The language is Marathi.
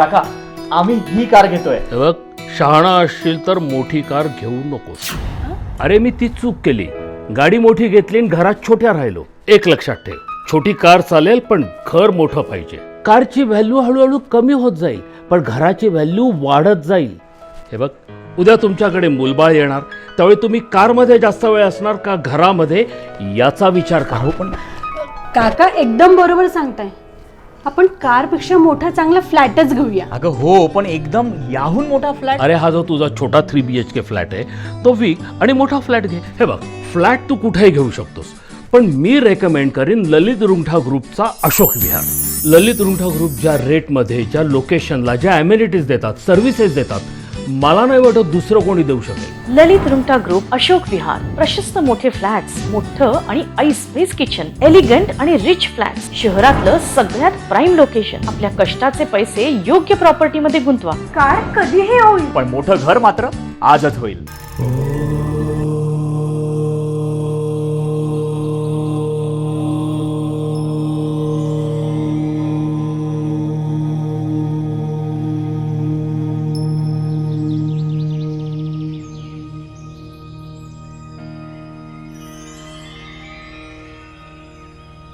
काका आम्ही ही कार घेतोय. हे बघ शहाणा असशील तर मोठी कार घेऊ नकोस. अरे मी ती चूक केली. गाडी मोठी घेतली आणि घरात छोट्या राहिलो. एक लक्षात ठेव छोटी कार चालेल पण घर मोठं पाहिजे. कारची व्हॅल्यू हळूहळू कमी होत जाईल पण घराची व्हॅल्यू वाढत जाईल. हे बघ उद्या तुमच्याकडे मुलबाळ येणार. त्यावेळी तुम्ही कारमध्ये जास्त वेळ असणार का घरामध्ये? याचा विचार करा. पण काका एकदम बरोबर सांगताय. आपण कारपेक्षा मोठा चांगला फ्लॅटच घेऊया. अगं हो पण एकदम याहून मोठा फ्लॅट? अरे हा जो तुझा छोटा three B H K flat आहे तो विक आणि मोठा फ्लॅट घे. हे बघ फ्लॅट तू कुठेही घेऊ शकतोस. पण मी रेकमेंड करीन ललित रुंठा ग्रुपचा अशोक विहार. ललित रुंठा ग्रुप ज्या रेटमध्ये ज्या लोकेशनला ज्या अम्युनिटीज देतात सर्व्हिसेस देतात मला नाही वाटत दुसरं कोणी देऊ शकेल. ललित रुंटा ग्रुप अशोक विहार प्रशस्त मोठे फ्लॅट्स मोठं आणि आई स्पेस किचन एलिगंट आणि रिच फ्लॅट्स शहरातलं सगळ्यात प्राईम लोकेशन आपल्या कष्टाचे पैसे योग्य प्रॉपर्टी मध्ये गुंतवा. काय? कधीही होईल. पण मोठं घर मात्र आजच होईल.